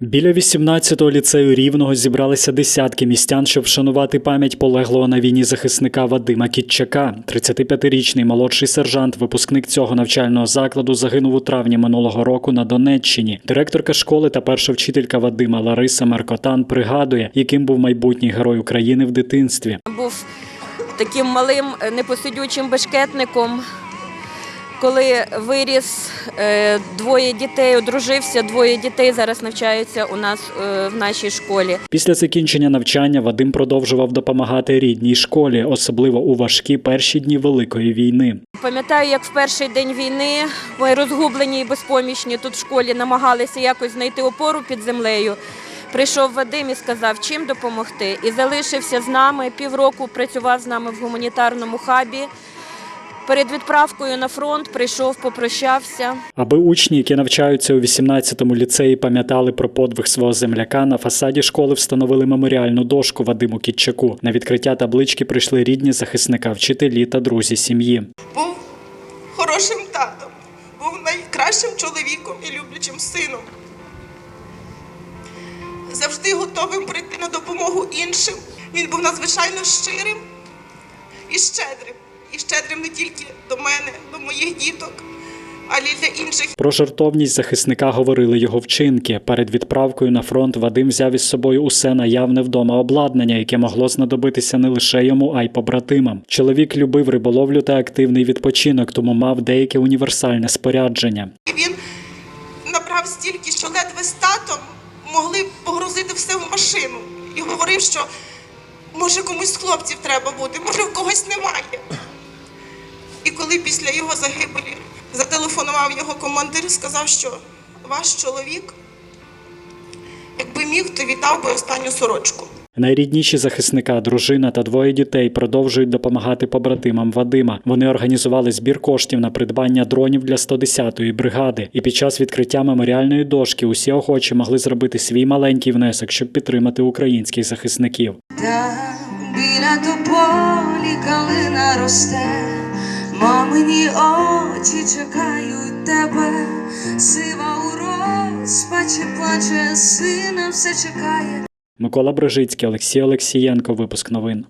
Біля 18-го ліцею рівного зібралися десятки містян, щоб вшанувати пам'ять полеглого на війні захисника Вадима Кітчака. 35-річний молодший сержант, випускник цього навчального закладу, загинув у травні минулого року на Донеччині. Директорка школи та перша вчителька Вадима Лариса Меркотан пригадує, яким був майбутній герой України в дитинстві. був таким малим е, непосидючим бешкетником. Коли виріс двоє дітей, одружився, двоє дітей зараз навчаються у нас е, в нашій школі. Після закінчення навчання Вадим продовжував допомагати рідній школі, особливо у важкі перші дні Великої війни. Пам'ятаю, як в перший день війни ми розгублені і безпомічні тут в школі намагалися якось знайти опору під землею. Прийшов Вадим і сказав, чим допомогти. І залишився з нами. Півроку працював з нами в гуманітарному хабі. Перед відправкою на фронт прийшов, попрощався. Аби учні, які навчаються у 18-му ліцеї, пам'ятали про подвиг свого земляка, на фасаді школи встановили меморіальну дошку Вадиму Кітчаку. На відкриття таблички прийшли рідні захисника, вчителі та друзі сім'ї. був хорошим татом, був найкращим чоловіком і люблячим сином. Завжди готовим прийти на допомогу іншим. Він був надзвичайно щирим і щедрим. І щедрим не тільки до мене, до моїх діток, але й для інших. Про жертовність захисника говорили його вчинки. Перед відправкою на фронт Вадим взяв із собою усе наявне вдома обладнання, яке могло знадобитися не лише йому, а й побратимам. Чоловік любив риболовлю та активний відпочинок, тому мав деяке універсальне спорядження. Він набрав стільки, що ледве з татом могли погрузити все в машину. І говорив, що може комусь з хлопців треба бути, може в когось немає. Коли після його загибелі зателефонував його командир, сказав, що ваш чоловік, якби міг, то вітав би останню сорочку. Найрідніші захисника, дружина та двоє дітей продовжують допомагати побратимам Вадима. Вони організували збір коштів на придбання дронів для 110-ї бригади. І під час відкриття меморіальної дошки усі охочі могли зробити свій маленький внесок, щоб підтримати українських захисників. Там біля тополі калина росте, мамині очі чекають тебе, сива у розпачі плаче, сина все чекає. Микола Брижицький, Олексій Олексієнко. Випуск новин.